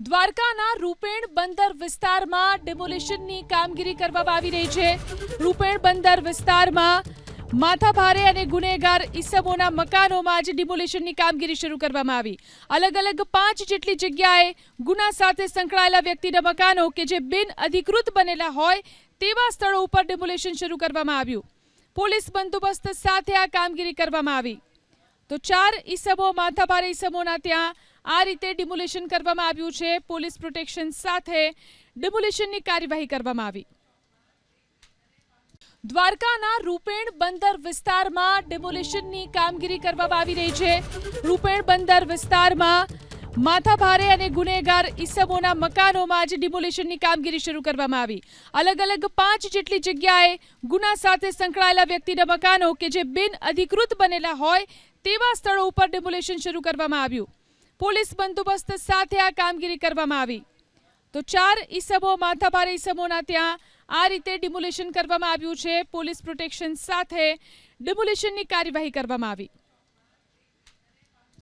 દ્વારકાના રૂપેણ બંદર વિસ્તારમાં ડેમોલિશનની કામગીરી કરવામાં આવી રહી છે. રૂપેણ બંદર વિસ્તારમાં માથાભારે અને ગુનેગાર ઈસમોના મકાનોમાં આજે ડિમોલિશનની કામગીરી શરૂ કરવામાં આવી. અલગ અલગ પાંચ જેટલી જગ્યાએ ગુના સાથે સંકળાયેલા વ્યક્તિના મકાનો કે જે બિન અધિકૃત બનેલા હોય તેવા સ્થળો ઉપર ડિમોલિશન શરૂ કરવામાં આવ્યું. પોલીસ બંદોબસ્ત સાથે આ કામગીરી કરવામાં આવી. તો ચાર ઈસમો, માથાભારે ઈસમોના ત્યાં આ રીતે ડિમોલેશન કરવામાં આવ્યું છે. પોલીસ પ્રોટેક્શન સાથે ડિમોલેશનની કાર્યવાહી કરવામાં આવી. દ્વારકાના રૂપેણ બંદર વિસ્તારમાં ડિમોલેશનની કામગીરી કરવામાં આવી રહી છે. રૂપેણ બંદર વિસ્તારમાં માથાભારે અને ગુનેગાર ઈસમોના મકાનોમાં આજે ડિમોલેશનની કામગીરી શરૂ કરવામાં આવી. અલગ અલગ પાંચ જેટલી જગ્યાએ ગુના સાથે સંકળાયેલા વ્યક્તિના મકાનો કે જે બિન અધિકૃત બનેલા હોય તેવા સ્થળો ઉપર ડિમોલેશન શરૂ કરવામાં આવ્યું. પોલીસ બંદોબસ્ત સાથે આ કામગીરી કરવામાં આવી. તો ચાર ઈસમો, માથાભારે ઈસમોના ત્યાં આ રીતે ડિમોલિશન કરવામાં આવ્યું છે. પોલીસ પ્રોટેક્શન સાથે ડિમોલિશનની કાર્યવાહી કરવામાં આવી.